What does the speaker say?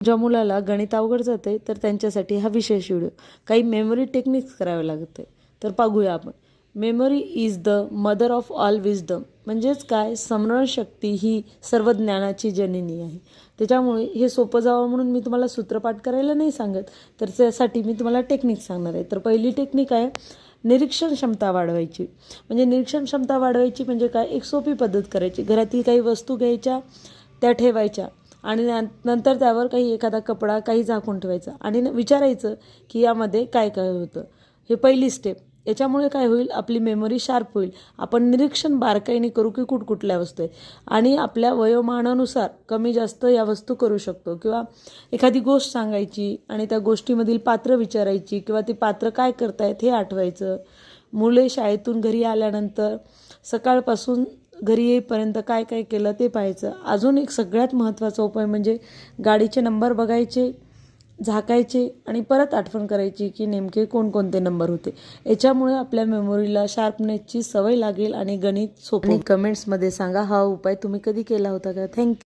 ज्या मुलाला गणित अवघड जाते तर त्यांच्यासाठी हा विशेष व्हिडिओ. काही मेमरी टेक्निक्स करावे लागते तर पाहूया आपण. Memory is the mother of all wisdom म्हणजेच काय? स्मरणशक्ती ही सर्व ज्ञानाची जननी आहे. त्याच्यामुळे हे सोपं जावं म्हणून मी तुम्हाला सूत्रपाठ करायला नाही सांगत तर त्यासाठी मी तुम्हाला टेक्निक सांगणार आहे. तर पहिली टेक्निक आहे निरीक्षण क्षमता वाढवायची. म्हणजे निरीक्षण क्षमता वाढवायची म्हणजे काय? एक सोपी पद्धत करायची. घरातील काही वस्तू घ्यायच्या त्या ठेवायच्या. आणि नंतर त्यावर काही एखादा कपडा काही झाकून ठेवायचा. आणि न- विचारायचं की यामध्ये काय काय होतं. हे पहिली स्टेप याच्यामुळे काय होईल? आपली मेमरी शार्प होईल. आपण निरीक्षण बारकाईने करू की कुठकुठल्या वस्तू आहेत आणि आपल्या वयोमानानुसार कमी जास्त या वस्तू करू शकतो. किंवा एखादी गोष्ट सांगायची आणि त्या गोष्टीमधील पात्र विचारायची किंवा ती पात्र काय करतायत हे आठवायचं. मुले शाळेतून घरी आल्यानंतर सकाळपासून घरी येईपर्यंत काय काय केलं ते पाहायचं. अजून एक सगळ्यात महत्त्वाचा उपाय म्हणजे गाडीचे नंबर बघायचे झाकायचे आणि परत आठवण करायची की नेमके कोणकोणते नंबर होते. याच्यामुळे आपल्या मेमोरीला शार्पनेसची सवय लागेल आणि गणित सोपे कमेंट्समध्ये सांगा हा उपाय तुम्ही कधी केला होता का? थँक्यू